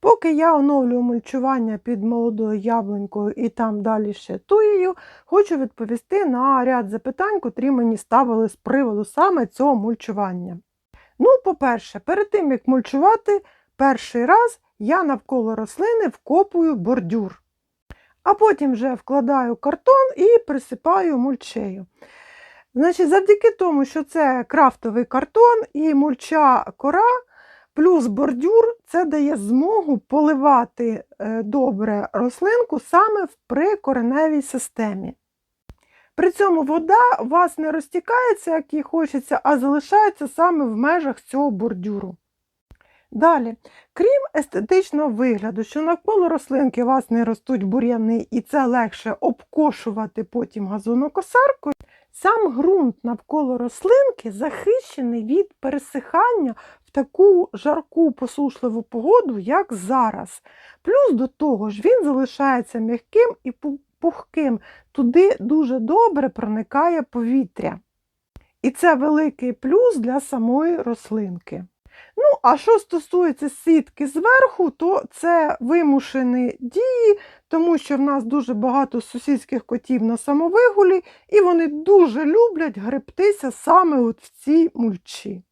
Поки я оновлюю мульчування під молодою яблунькою і там далі ще туєю, хочу відповісти на ряд запитань, котрі мені ставили з приводу саме цього мульчування. Ну, по-перше, перед тим як мульчувати, перший раз я навколо рослини вкопую бордюр, а потім вже вкладаю картон і присипаю мульчею. Значить, завдяки тому, що це крафтовий картон і мульча кора, плюс бордюр, це дає змогу поливати е, добре рослинку саме в прикореневій системі. При цьому вода у вас не розтікається, як їй хочеться, а залишається саме в межах цього бордюру. Далі, крім естетичного вигляду, що навколо рослинки у вас не ростуть бур'яни і це легше обкошувати потім газонокосаркою, сам ґрунт навколо рослинки захищений від пересихання в таку жарку посушливу погоду, як зараз. Плюс до того ж він залишається м'яким і пухким. Туди дуже добре проникає повітря. І це великий плюс для самої рослинки. Ну, а що стосується сітки зверху, то це вимушені дії, тому що в нас дуже багато сусідських котів на самовигулі, і вони дуже люблять гребтися саме от в цій мульчі.